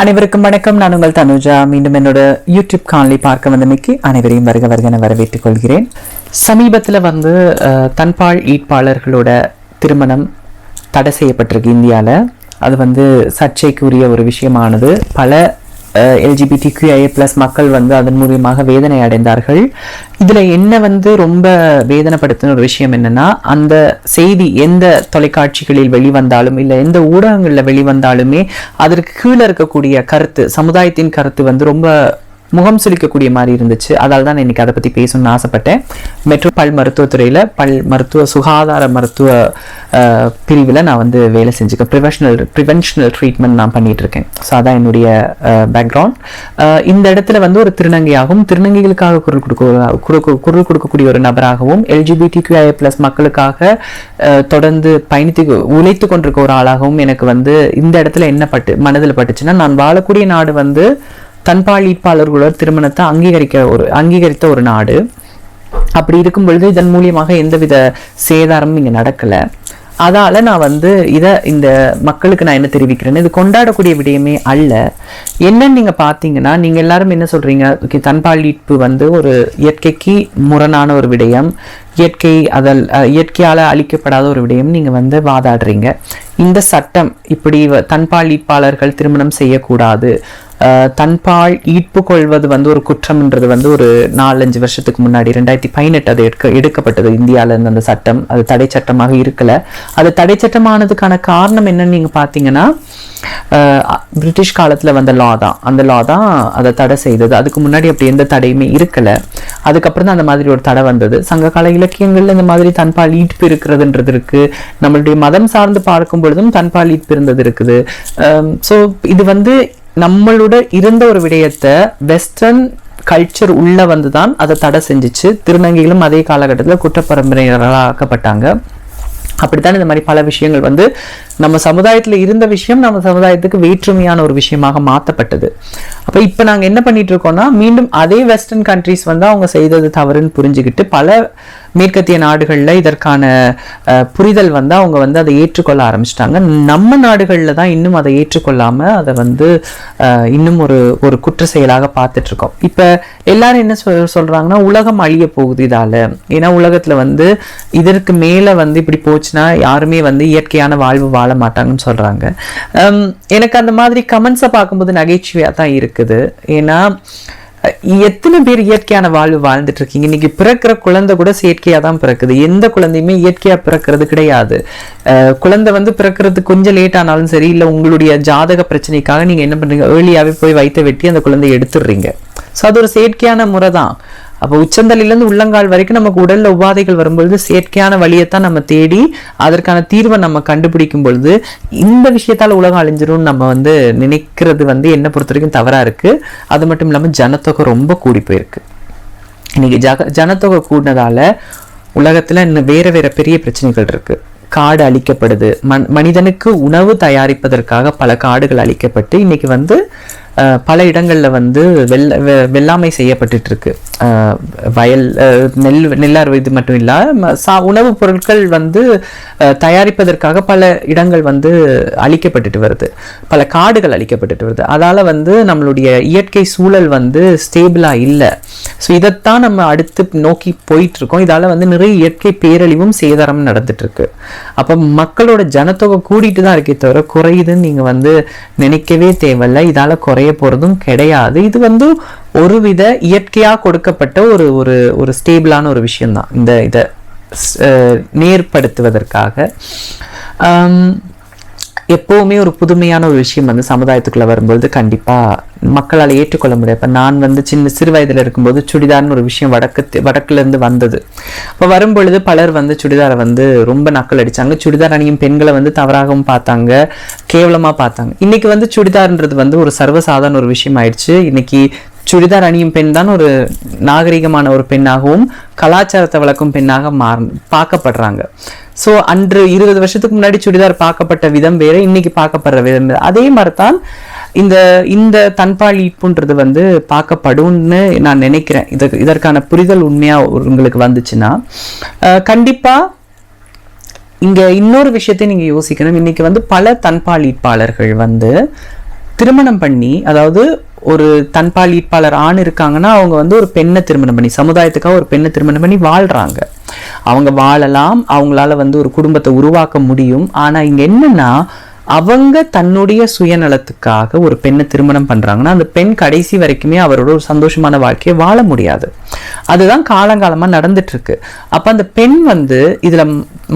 அனைவருக்கும் வணக்கம். நான் உங்கள் தனுஜா. மீண்டும் என்னோட யூடியூப் காணொலி பார்க்க வந்தமைக்கு அனைவரையும் வருக வருக என வரவேற்றுக் கொள்கிறேன். சமீபத்தில் வந்து தன்பால் ஈட்பாளர்களோட திருமணம் தடை செய்யப்பட்டிருக்கு இந்தியாவில் அது வந்து சர்ச்சைக்குரிய ஒரு விஷயமானது. பல எல்ஜிபிடிக்யூஐ ப்ளஸ் மக்கள் வந்து அதன் மூலியமாக வேதனை அடைந்தார்கள். இதில் என்ன வந்து ரொம்ப வேதனைப்படுத்தின ஒரு விஷயம் என்னன்னா அந்த செய்தி எந்த தொலைக்காட்சிகளில் வெளிவந்தாலும் இல்லை எந்த ஊடகங்களில் வெளிவந்தாலுமே அதற்கு கீழே இருக்கக்கூடிய கருத்து சமுதாயத்தின் கருத்து வந்து ரொம்ப முகம் சுளிக்கக்கூடிய மாதிரி இருந்துச்சு. அதால் தான் நான் இன்னைக்கு அதை பற்றி பேசணும்னு ஆசைப்பட்டேன். மெட்ரோ பல் மருத்துவத்துறையில் பல் மருத்துவ சுகாதார மருத்துவ பிரிவில் நான் வந்து வேலை செஞ்சுக்கேன் ப்ரிவெஷனல் ப்ரிவென்ஷனல் ட்ரீட்மெண்ட் நான் பண்ணிகிட்ருக்கேன் ஸோ அதான் என்னுடைய பேக்ரவுண்ட் இந்த இடத்துல வந்து ஒரு திருநங்கையாகவும் திருநங்கைகளுக்காக குரல் கொடுக்க குறுக்கு- குரல் கொடுக்கக்கூடிய ஒரு நபராகவும் எல்ஜிபிடிக்யூஐ ப்ளஸ் மக்களுக்காக தொடர்ந்து பயணித்து உழைத்து கொண்டிருக்க ஒரு ஆளாகவும் எனக்கு வந்து இந்த இடத்துல என்ன பட்டு மனதில் பட்டுச்சுன்னா நான் வாழக்கூடிய நாடு வந்து தன்பாளிப்பாளர்களோட திருமணத்தை அங்கீகரிக்க ஒரு அங்கீகரித்த ஒரு நாடு. அப்படி இருக்கும் பொழுது இதன் மூலியமாக எந்தவித சேதாரமும் இங்கே நடக்கலை. அதால் நான் வந்து இதை இந்த மக்களுக்கு நான் என்ன தெரிவிக்கிறேன்னு இது கொண்டாடக்கூடிய விடயமே அல்ல. என்னன்னு நீங்கள் பார்த்தீங்கன்னா நீங்கள் எல்லாரும் என்ன சொல்கிறீங்க ஓகே தன்பாளிப்பு வந்து ஒரு இயற்கைக்கு முரணான ஒரு விடயம். இயற்கை அதல் அஹ், இயற்கையால அளிக்கப்படாத ஒரு விடயம் நீங்கள் வந்து வாதாடுறீங்க. இந்த சட்டம் இப்படி வ- திருமணம் செய்யக்கூடாது. தன்பால் ஈட்பு கொள்வது வந்து ஒரு குற்றம்ன்றது வந்து ஒரு நாலஞ்சு வருஷத்துக்கு முன்னாடி ரெண்டாயிரத்தி பதினெட்டு அது எடுக்க எடுக்கப்பட்டது இந்தியாவிலேருந்து அந்த சட்டம். அது தடை சட்டமாக இருக்கலை. அது தடை சட்டமானதுக்கான காரணம் என்னன்னு நீங்கள் பார்த்தீங்கன்னா பிரிட்டிஷ் காலத்தில் வந்த லா தான். அந்த லா தான் அதை தடை செய்தது. அதுக்கு முன்னாடி அப்படி எந்த தடையுமே இருக்கலை. அதுக்கப்புறம் தான் அந்த மாதிரி ஒரு தடை வந்தது. சங்ககால இலக்கியங்களில் இந்த மாதிரி தன்பால் ஈட்பு இருக்கிறதுன்றது இருக்குது நம்மளுடைய மதம் சார்ந்து பார்க்கும் பொழுதும் தன்பால் ஈட்பு இருந்தது இருக்குது. ஸோ இது வந்து நம்மளோட இருந்த ஒரு விடயத்தை வெஸ்டர்ன் கல்ச்சர் உள்ளே வந்து தான் அதை தடை செஞ்சுச்சு. திருநங்கைகளும் அதே காலகட்டத்தில் குற்றப்பரம்பரையர்களாக ஆக்கப்பட்டாங்க அப்படித்தான் இந்த மாதிரி பல விஷயங்கள் வந்து நம்ம சமுதாயத்தில் இருந்த விஷயம் நம்ம சமுதாயத்துக்கு வேற்றுமையான ஒரு விஷயமாக மாற்றப்பட்டது அப்போ இப்போ நாங்கள் என்ன பண்ணிட்டு இருக்கோம்னா மீண்டும் அதே வெஸ்டர்ன் கண்ட்ரீஸ் வந்து அவங்க செய்தது தவறுன்னு புரிஞ்சுக்கிட்டு பல மேற்கத்திய நாடுகளில் இதற்கான புரிதல் வந்து அவங்க வந்து அதை ஏற்றுக்கொள்ள ஆரம்பிச்சிட்டாங்க. நம்ம நாடுகளில் தான் இன்னும் அதை ஏற்றுக்கொள்ளாமல் அதை வந்து இன்னும் ஒரு ஒரு குற்ற செயலாக பார்த்துட்ருக்கோம். இப்போ எல்லாரும் என்ன சொல் சொல்றாங்கன்னா உலகம் அழிய போகுது இதால. ஏன்னா உலகத்தில் வந்து இதற்கு மேலே வந்து இப்படி போச்சுன்னா யாருமே வந்து இயற்கையான வாழ்வு வாழ மாட்டாங்கன்னு சொல்றாங்க. எனக்கு அந்த மாதிரி கமெண்ட்ஸை பார்க்கும்போது நகைச்சுவையா தான் இருக்குது. ஏன்னா எத்தனை பேர் இயற்கையான வாழ்வு வாழ்ந்துட்டு இருக்கீங்க இன்னைக்கு பிறக்கிற குழந்தை கூட செயற்கையா தான் பிறக்குது. எந்த குழந்தையுமே இயற்கையா பிறக்கிறது கிடையாது. குழந்தை வந்து பிறக்கிறது கொஞ்சம் லேட் ஆனாலும் சரி இல்லை உங்களுடைய ஜாதக பிரச்சனைக்காக நீங்க என்ன பண்ணுறீங்க ஏர்லியாகவே போய் வைத்த வெட்டி அந்த குழந்தைய எடுத்துடுறீங்க. ஸோ அது ஒரு செயற்கையான முறை தான். அப்போ உச்சந்தலையிலேருந்து உள்ளங்கால் வரைக்கும் நமக்கு உடலில் உபாதைகள் வரும்பொழுது செயற்கையான வழியைத்தான் நம்ம தேடி அதற்கான தீர்வை நம்ம கண்டுபிடிக்கும் பொழுது இந்த விஷயத்தால் உலகம் அழிஞ்சிரும்னு நம்ம வந்து நினைக்கிறது வந்து என்ன பொறுத்த வரைக்கும் தவறாக இருக்குது அது மட்டும் இல்லாமல் ஜனத்தொகை ரொம்ப கூடி போயிருக்கு. இன்னைக்கு ஜக ஜனத்தொகை கூடினதால உலகத்தில் இன்னும் வேறு வேறு பெரிய பிரச்சனைகள் இருக்குது காடு அழிக்கப்படுது. மன் மனிதனுக்கு உணவு தயாரிப்பதற்காக பல காடுகள் அழிக்கப்பட்டு இன்னைக்கு வந்து பல இடங்களில் வந்து வெள்ள வெ- வெள்ளாமை செய்யப்பட்டுட்டு இருக்கு. வயல் நெல் நெல் இது மட்டும் இல்லாமல் சா உணவுப் பொருட்கள் வந்து தயாரிப்பதற்காக பல இடங்கள் வந்து அழிக்கப்பட்டுட்டு வருது. பல காடுகள் அழிக்கப்பட்டுட்டு வருது. அதால் வந்து நம்மளுடைய இயற்கை சூழல் வந்து ஸ்டேபிளாக இல்லை. ஸோ இதைத்தான் நம்ம அடுத்து நோக்கி போயிட்டுருக்கோம். இதால் வந்து நிறைய இயற்கை பேரழிவும் சேதாரமும் நடந்துட்டுருக்கு. அப்போ மக்களோட ஜனத்தொகை கூடிட்டு தான் இருக்கே தவிர குறையுதுன்னு நீங்கள் வந்து நினைக்கவே தேவையில்ல. இதால் குறைய போகிறதும் கிடையாது. இது வந்து ஒருவித இயற்கையாக கொடுக்கப்பட்ட ஒரு ஒரு ஒரு ஸ்டேபிளான ஒரு விஷயம்தான். இந்த இதை நேர்படுத்துவதற்காக. எப்போவுமே ஒரு புதுமையான ஒரு விஷயம் வந்து சமுதாயத்துக்குள்ளே வரும்பொழுது கண்டிப்பாக மக்களால் ஏற்றுக்கொள்ள முடியாது. இப்போ நான் வந்து சின்ன சிறு வயதில் இருக்கும்போது சுடிதார்னு ஒரு விஷயம் வடக்கு வடக்குலேருந்து வந்தது. இப்போ வரும்பொழுது பலர் வந்து சுடிதாரை வந்து ரொம்ப நக்கல் அடித்தாங்க சுடிதார் அணியும் பெண்களை வந்து தவறாகவும் பார்த்தாங்க. கேவலமாக பார்த்தாங்க. இன்றைக்கி வந்து சுடிதார்ன்றது வந்து ஒரு சர்வசாதாரண ஒரு விஷயம் ஆயிடுச்சு. இன்றைக்கி சுடிதார் அணியும் பெண் தான் ஒரு நாகரிகமான ஒரு பெண்ணாகவும் கலாச்சாரத்தை வளர்க்கும் பெண்ணாக மாற பார்க்கப்படுறாங்க. ஸோ அன்று இருபது வருஷத்துக்கு முன்னாடி சுடிதார் பார்க்கப்பட்ட விதம் வேற இன்னைக்கு பார்க்கப்படுற விதம் வேறு. அதே மாதிரி தான் இந்த இந்த தன்பாளிப்புன்றது வந்து பார்க்கப்படும்னு நான் நினைக்கிறேன். இதற்கு இதற்கான புரிதல் உண்மையா உங்களுக்கு வந்துச்சுன்னா கண்டிப்பாக கண்டிப்பா இங்க இன்னொரு விஷயத்தை நீங்க யோசிக்கணும். இன்னைக்கு வந்து பல தன்பாலிப்பாளர்கள் வந்து திருமணம் பண்ணி அதாவது ஒரு தன்பாலீட்பாளர் ஆண் இருக்காங்கன்னா அவங்க வந்து ஒரு பெண்ணை திருமணம் பண்ணி சமுதாயத்துக்காக ஒரு பெண்ணை திருமணம் பண்ணி வாழ்கிறாங்க அவங்க வாழலாம் அவங்களால வந்து ஒரு குடும்பத்தை உருவாக்க முடியும். ஆனால் இங்கே என்னன்னா அவங்க தன்னுடைய சுயநலத்துக்காக ஒரு பெண்ணை திருமணம் பண்ணுறாங்கன்னா அந்த பெண் கடைசி வரைக்குமே அவரோட ஒரு சந்தோஷமான வாழ்க்கையை வாழ முடியாது. அதுதான் காலங்காலமா நடந்துட்டுருக்கு. இருக்கு அந்த பெண் வந்து இதுல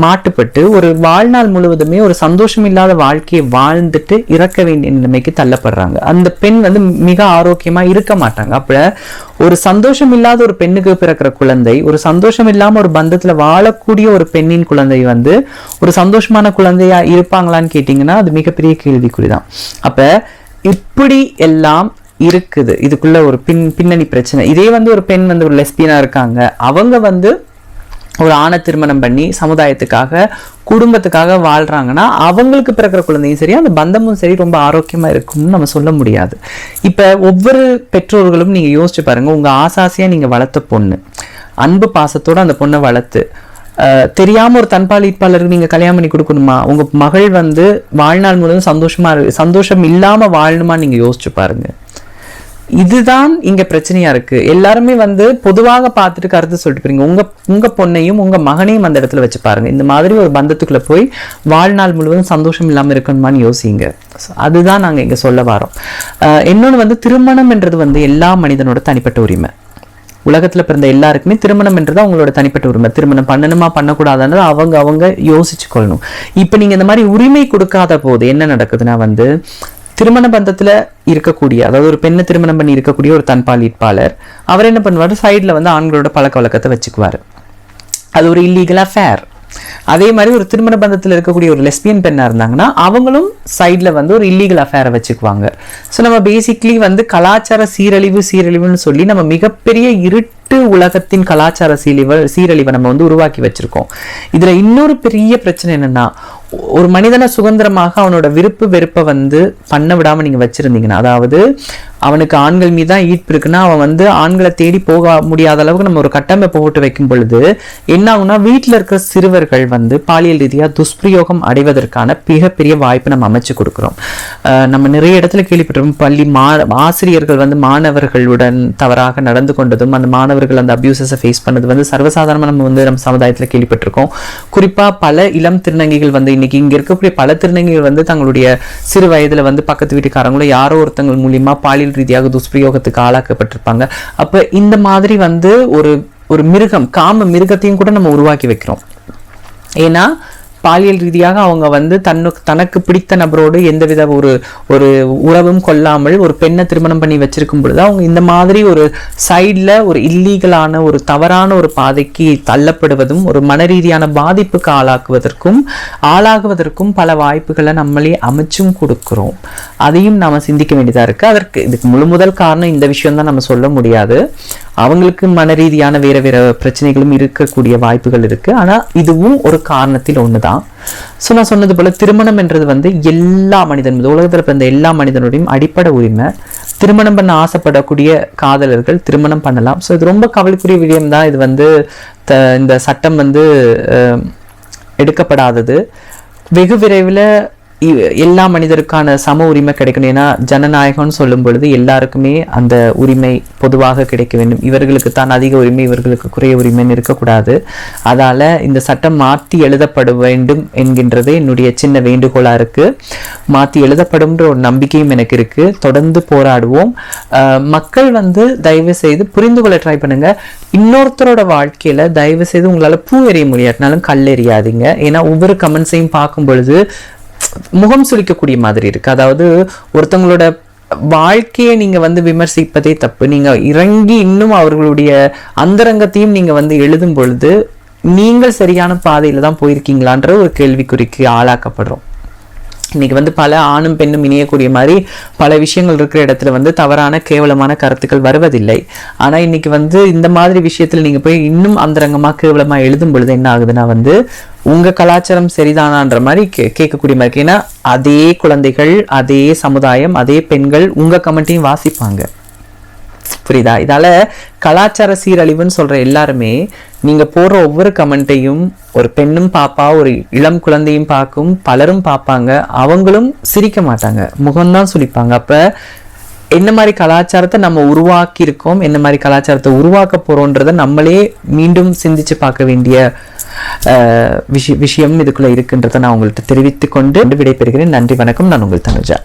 மாட்டுப்பட்டு ஒரு வாழ்நாள் முழுவதுமே ஒரு சந்தோஷம் இல்லாத வாழ்க்கையை வாழ்ந்துட்டு இறக்க வேண்டிய நிலைமைக்கு தள்ளப்படுறாங்க. அந்த பெண் வந்து மிக ஆரோக்கியமாக இருக்க மாட்டாங்க. அப்ப ஒரு சந்தோஷம் இல்லாத ஒரு பெண்ணுக்கு பிறக்கிற குழந்தை ஒரு சந்தோஷம் இல்லாமல் ஒரு பந்தத்துல வாழக்கூடிய ஒரு பெண்ணின் குழந்தை வந்து ஒரு சந்தோஷமான குழந்தையா இருப்பாங்களான்னு கேட்டிங்கன்னா அது மிகப்பெரிய கேள்விக்குறிதான். அப்போ இப்படி எல்லாம் இருக்குது. இதுக்குள்ள ஒரு பின் பின்னணி பிரச்சனை. இதே வந்து ஒரு பெண் வந்து ஒரு லெஸ்பியனாக இருக்காங்க. அவங்க வந்து ஒரு ஆணை திருமணம் பண்ணி சமுதாயத்துக்காக குடும்பத்துக்காக வாழ்கிறாங்கன்னா அவங்களுக்கு பிறக்கிற குழந்தையும் சரி அந்த பந்தமும் சரி ரொம்ப ஆரோக்கியமாக இருக்கும்னு நம்ம சொல்ல முடியாது. இப்போ ஒவ்வொரு பெற்றோர்களும் நீங்கள் யோசிச்சு பாருங்கள் உங்கள் ஆசாசியாக நீங்கள் வளர்த்த பொண்ணு அன்பு பாசத்தோடு அந்த பொண்ணை வளர்த்து தெரியாமல் ஒரு தன்பால் ஈட்பாளருக்கு நீங்கள் கல்யாணம் பண்ணி கொடுக்கணுமா? உங்கள் மகள் வந்து வாழ்நாள் முழுவதும் சந்தோஷமாக இரு சந்தோஷம் இல்லாமல் வாழணுமா நீங்கள் யோசிச்சு பாருங்க. இதுதான் இங்க பிரச்சனையா இருக்கு. எல்லாருமே வந்து பொதுவாக பார்த்துட்டு கருத்து சொல்லிட்டு போறீங்க. உங்க உங்க பொண்ணையும் உங்க மகனையும் அந்த இடத்துல வச்சு பாருங்க. இந்த மாதிரி ஒரு பந்தத்துக்குள்ள போய் வாழ்நாள் முழுவதும் சந்தோஷம் இல்லாம இருக்கணுமான்னு யோசிங்க. அதுதான் நாங்க இங்க சொல்ல வரோம். இன்னொன்று இன்னொன்னு வந்து திருமணம் என்றது வந்து எல்லா மனிதனோட தனிப்பட்ட உரிமை. உலகத்தில் பிறந்த எல்லாருக்குமே திருமணம் என்றது அவங்களோட தனிப்பட்ட உரிமை. திருமணம் பண்ணணுமா பண்ணக்கூடாதுன்றது அவங்க அவங்க யோசிச்சு கொள்ளணும். இப்போ நீங்கள் இந்த மாதிரி உரிமை கொடுக்காத போது என்ன நடக்குதுன்னா வந்து திருமண பந்தத்துல இருக்கக்கூடிய அதாவது ஒரு பெண்ணை திருமணம் பண்ணி இருக்கக்கூடிய ஒரு தன்பாலீட்பாளர் அவர் என்ன பண்ணுவாரு? சைடில் வந்து ஆண்களோட பழக்க வழக்கத்தை வச்சுக்குவாரு. அது ஒரு இல்லீகல் அஃபேர் அதே மாதிரி ஒரு திருமண பந்தத்தில் இருக்கக்கூடிய ஒரு லெஸ்பியன் பெண்ணாக இருந்தாங்கன்னா அவங்களும் சைடுல வந்து ஒரு இல்லீகல் அஃபேரை வச்சுக்குவாங்க. ஸோ நம்ம பேசிக்லி வந்து கலாச்சார சீரழிவு சீரழிவுன்னு சொல்லி நம்ம மிகப்பெரிய இருட்டு உலகத்தின் கலாச்சார சீரழிவு சீரழிவை நம்ம வந்து உருவாக்கி வச்சிருக்கோம். இதுல இன்னொரு பெரிய பிரச்சனை என்னன்னா ஒரு மனிதனை சுதந்திரமாக அவனோட விருப்பு வெறுப்பை வந்து பண்ண விடாமல் நீங்க வச்சிருந்தீங்கன்னா அதாவது அவனுக்கு ஆண்கள் மீது தான் ஈர்ப்பு இருக்குன்னா அவன் வந்து ஆண்களை தேடி போக முடியாத அளவுக்கு நம்ம ஒரு கட்டமைப்பை போட்டு வைக்கும் பொழுது என்ன ஆகும்னா வீட்டில் இருக்கிற சிறுவர்கள் வந்து பாலியல் ரீதியாக துஷ்பிரயோகம் அடைவதற்கான மிகப்பெரிய வாய்ப்பை நம்ம அமைச்சு கொடுக்குறோம். நம்ம நிறைய இடத்துல கேள்விப்பட்டிருக்கோம் பள்ளி மா ஆசிரியர்கள் வந்து மாணவர்களுடன் தவறாக நடந்து கொண்டதும் அந்த மாணவர்கள் அந்த அபியூசஸை ஃபேஸ் பண்ணது வந்து சர்வசாதாரணமாக நம்ம வந்து நம்ம சமுதாயத்தில் கேள்விப்பட்டிருக்கோம். குறிப்பாக பல இளம் திருநங்கைகள் வந்து இன்னைக்கு இங்கே இருக்கக்கூடிய பல திருநங்கைகள் வந்து தங்களுடைய சிறு வயதில் வந்து பக்கத்து வீட்டுக்காரங்களும் யாரோ ஒருத்தங்கள் மூலியமாக பாலியல் ரீதியாக துஷ்பிரயோகத்துக்கு ஆளாக்கப்பட்டிருப்பாங்க. அப்ப இந்த மாதிரி வந்து ஒரு ஒரு மிருகம் காம மிருகத்தையும் கூட நம்ம உருவாக்கி வைக்கிறோம். ஏன்னா பாலியல் ரீதியாக அவங்க வந்து தன்னுக்கு தனக்கு பிடித்த நபரோடு எந்தவித ஒரு ஒரு உறவும் கொள்ளாமல் ஒரு பெண்ணை திருமணம் பண்ணி வச்சிருக்கும் பொழுது அவங்க இந்த மாதிரி ஒரு சைடில் ஒரு இல்லீகலான ஒரு தவறான ஒரு பாதைக்கு தள்ளப்படுவதும் ஒரு மன ரீதியான பாதிப்புக்கு ஆளாக்குவதற்கும் ஆளாகுவதற்கும் பல வாய்ப்புகளை நம்மளே அமைச்சும் கொடுக்குறோம். அதையும் நாம் சிந்திக்க வேண்டியதாக இருக்குது அதற்கு இதுக்கு முழு முதல் காரணம் இந்த விஷயம் தான் நம்ம சொல்ல முடியாது. அவங்களுக்கு மன ரீதியான வேறு வேறு பிரச்சனைகளும் இருக்கக்கூடிய வாய்ப்புகள் இருக்குது ஆனால் இதுவும் ஒரு காரணத்தில் ஒன்று தான் ஒண்ணுதான் ஸோ நான் சொன்னது போல திருமணம் என்றது வந்து எல்லா மனிதன் மீது உலகத்தில் பிறந்த எல்லா மனிதனுடையும் அடிப்படை உரிமை. திருமணம் பண்ண ஆசைப்படக்கூடிய காதலர்கள் திருமணம் பண்ணலாம். ஸோ இது ரொம்ப கவலைக்குரிய விடயம் தான். இது வந்து த- இந்த சட்டம் வந்து எடுக்கப்படாதது. வெகு விரைவில் எல்லா மனிதருக்கான சம உரிமை கிடைக்கணும். ஏன்னா ஜனநாயகம்னு சொல்லும் பொழுது எல்லாருக்குமே அந்த உரிமை பொதுவாக கிடைக்க வேண்டும். இவர்களுக்கு தான் அதிக உரிமை இவர்களுக்கு குறைய உரிமைன்னு இருக்கக்கூடாது. அதால் இந்த சட்டம் மாற்றி எழுதப்பட வேண்டும் என்கின்றது என்னுடைய சின்ன வேண்டுகோளாக இருக்குது மாற்றி எழுதப்படும்ன்ற ஒரு நம்பிக்கையும் எனக்கு இருக்குது தொடர்ந்து போராடுவோம். மக்கள் வந்து தயவு செய்து புரிந்து கொள்ள ட்ரை பண்ணுங்க. இன்னொருத்தரோட வாழ்க்கையில் தயவு செய்து உங்களால் பூ எறிய முடியாட்டினாலும் கல் எறியாதீங்க. ஏன்னா ஒவ்வொரு கமெண்ட்ஸையும் பார்க்கும் பொழுது முகம் சுளிக்கக்கூடிய மாதிரி இருக்கு. அதாவது ஒருத்தவங்களோட வாழ்க்கையை நீங்க வந்து விமர்சிப்பதே தப்பு. நீங்க இறங்கி இன்னும் அவர்களுடைய அந்தரங்கத்தையும் நீங்க வந்து எழுதும் பொழுது நீங்கள் சரியான பாதையில தான் போயிருக்கீங்களான்ற ஒரு கேள்விக்குறிக்கு ஆளாக்கப்படுறோம். இன்றைக்கி வந்து பல ஆணும் பெண்ணும் இணையக்கூடிய மாதிரி பல விஷயங்கள் இருக்கிற இடத்துல வந்து தவறான கேவலமான கருத்துக்கள் வருவதில்லை. ஆனால் இன்னைக்கு வந்து இந்த மாதிரி விஷயத்தில் நீங்கள் போய் இன்னும் அந்தரங்கமாக கேவலமாக எழுதும் பொழுது என்ன ஆகுதுன்னா வந்து உங்கள் கலாச்சாரம் சரிதானான்ற மாதிரி கே கேட்கக்கூடிய மாதிரி ஏன்னா அதே குழந்தைகள் அதே சமுதாயம் அதே பெண்கள் உங்கள் கமெண்ட்டையும் வாசிப்பாங்க. புரியுதா? இதால் கலாச்சார சீரழிவுன்னு சொல்கிற எல்லாருமே நீங்கள் போடுற ஒவ்வொரு கமெண்ட்டையும் ஒரு பெண்ணும் பாப்பா ஒரு இளம் குழந்தையும் பார்க்கும் பலரும் பார்ப்பாங்க அவங்களும் சிரிக்க மாட்டாங்க. முகம்தான் சுழிப்பாங்க அப்போ என்ன மாதிரி கலாச்சாரத்தை நம்ம உருவாக்கியிருக்கோம் என்ன மாதிரி கலாச்சாரத்தை உருவாக்க போறோன்றதை நம்மளே மீண்டும் சிந்திச்சு பார்க்க வேண்டிய விஷயம் விஷயம் இதுக்குள்ளே இருக்குன்றதை நான் உங்கள்கிட்ட தெரிவித்து கொண்டு விடைபெறுகிறேன். நன்றி வணக்கம். நான் உங்கள் தனுஜா.